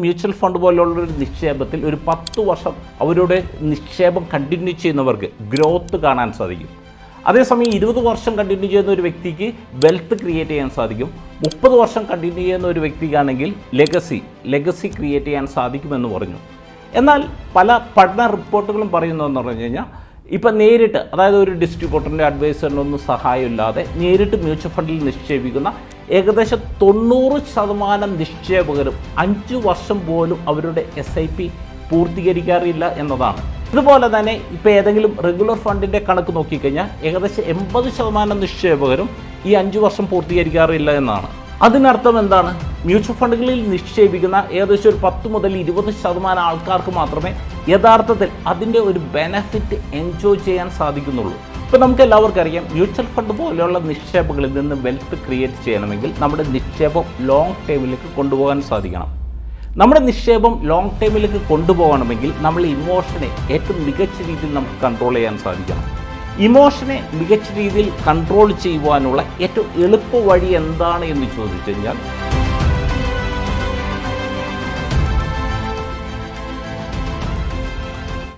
Mutual fund പോലുള്ള ഒരു നിക്ഷേപത്തിൽ ഒരു പത്ത് വർഷം അവരുടെ നിക്ഷേപം കണ്ടിന്യൂ ചെയ്യുന്നവർക്ക് ഗ്രോത്ത് കാണാൻ സാധിക്കും. അതേസമയം ഇരുപത് വർഷം കണ്ടിന്യൂ ചെയ്യുന്ന ഒരു വ്യക്തിക്ക് വെൽത്ത് ക്രിയേറ്റ് ചെയ്യാൻ സാധിക്കും. മുപ്പത് വർഷം കണ്ടിന്യൂ ചെയ്യുന്ന ഒരു വ്യക്തിക്കാണെങ്കിൽ ലെഗസി ലെഗസി ക്രിയേറ്റ് ചെയ്യാൻ സാധിക്കുമെന്ന് പറഞ്ഞു. എന്നാൽ പല പഠന റിപ്പോർട്ടുകളും പറയുന്നതെന്ന് പറഞ്ഞു കഴിഞ്ഞാൽ ഇപ്പം നേരിട്ട് അതായത് ഒരു ഡിസ്ട്രിബ്യൂട്ടറിന്റെ അഡ്വൈസറിന്റെ ഒന്നും സഹായമില്ലാതെ നേരിട്ട് മ്യൂച്വൽ ഫണ്ടിൽ നിക്ഷേപിക്കുന്ന ഏകദേശം തൊണ്ണൂറ് ശതമാനം നിക്ഷേപകരും അഞ്ച് വർഷം പോലും അവരുടെ എസ് ഐ പി പൂർത്തീകരിക്കാറില്ല എന്നതാണ്. ഇതുപോലെ തന്നെ ഇപ്പോൾ ഏതെങ്കിലും റെഗുലർ ഫണ്ടിന്റെ കണക്ക് നോക്കിക്കഴിഞ്ഞാൽ ഏകദേശം എൺപത് ശതമാനം നിക്ഷേപകരും ഈ അഞ്ച് വർഷം പൂർത്തീകരിക്കാറില്ല എന്നാണ്. അതിനർത്ഥം എന്താണ്? മ്യൂച്വൽ ഫണ്ടുകളിൽ നിക്ഷേപിക്കുന്ന ഏകദേശം ഒരു പത്ത് മുതൽ ഇരുപത് ശതമാനം ആൾക്കാർക്ക് മാത്രമേ യഥാർത്ഥത്തിൽ അതിന്റെ ഒരു ബെനഫിറ്റ് എൻജോയ് ചെയ്യാൻ സാധിക്കുന്നുള്ളൂ. ഇപ്പോൾ നമുക്ക് എല്ലാവർക്കും അറിയാം മ്യൂച്വൽ ഫണ്ട് പോലെയുള്ള നിക്ഷേപങ്ങളിൽ നിന്ന് വെൽത്ത് ക്രിയേറ്റ് ചെയ്യണമെങ്കിൽ നമ്മുടെ നിക്ഷേപം ലോങ് ടൈമിലേക്ക് കൊണ്ടുപോകാൻ സാധിക്കണം. നമ്മുടെ നിക്ഷേപം ലോങ് ടൈമിലേക്ക് കൊണ്ടുപോകണമെങ്കിൽ നമ്മൾ ഇമോഷനെ ഏറ്റവും മികച്ച രീതിയിൽ നമുക്ക് കൺട്രോൾ ചെയ്യാൻ സാധിക്കണം. ഇമോഷനെ മികച്ച രീതിയിൽ കൺട്രോൾ ചെയ്യുവാനുള്ള ഏറ്റവും എളുപ്പ വഴി എന്താണ് എന്ന് ചോദിച്ചു കഴിഞ്ഞാൽ